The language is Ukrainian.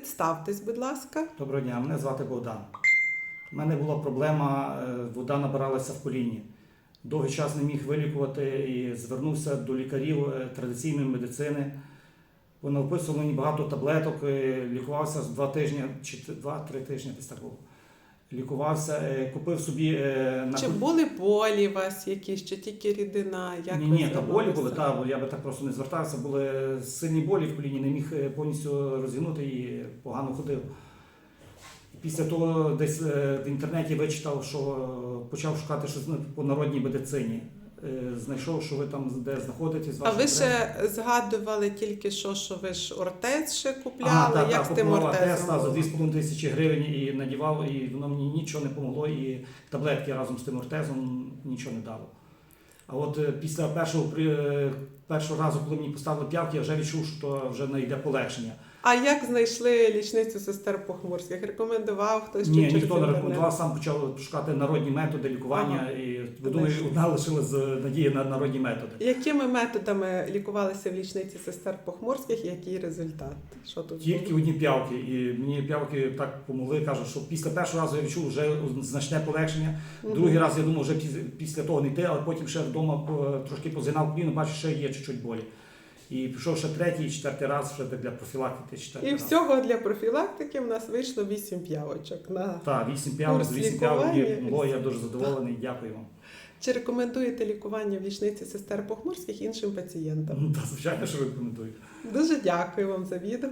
Представтесь, будь ласка. Доброго дня, мене звати Богдан. У мене була проблема, е, вода набиралася в коліні. Довгий час не міг вилікувати і звернувся до лікарів е, традиційної медицини. Вони виписували мені багато таблеток, е, лікувався два тижні чи два-три тижні десь так було. Лікувався, е, купив собі е, на Чи були болі у вас якісь, чи тільки рідина? Як ні, ні, та болі були, та, я би так просто не звертався. Були сильні болі в коліні, не міг е, повністю розігнути і погано ходив. Після того десь в інтернеті вичитав, що почав шукати щось по народній медицині. Е, Знайшов, що ви там де знаходитесь. А ви ще згадували тільки що, що ви ж ортез ще купляли. Ага, так, Як так, з тим купував ортезом? теста за 2,5 тисячі гривень і надівав, і воно мені нічого не помогло, і таблетки разом з тим ортезом нічого не дало. А от е, після першого, е, першого разу, коли мені поставили п'явки, я вже відчув, що вже не йде полегшення. А як знайшли лічницю сестер Похмурських? Рекомендував хтось чи Ні, через ніхто не інтернет? рекомендував, сам почав шукати народні методи лікування, Ага. і думаю, одна лишила з надії на народні методи. Якими методами лікувалися в лічниці сестер Похмурських? Який результат? Що тут Тільки було? одні п'явки, і мені п'явки так помогли. Кажуть, що після першого разу я відчув вже значне полегшення. Другий раз я думав, вже після, після того не йти, але потім ще вдома по- трошки позинав коліно, бачу, ще є чуть-чуть болі. І пішов ще третій, і четвертий раз вже для профілактики. Четвертий І раз. всього для профілактики в нас вийшло 8 п'явочок. На... Так, вісім п'явок, Курс вісім п'явок лікування. помогло, я дуже задоволений. Дякую вам. Чи рекомендуєте лікування в лічниці сестер Похмурських іншим пацієнтам? Та звичайно, що рекомендую. Дуже дякую вам за відгук.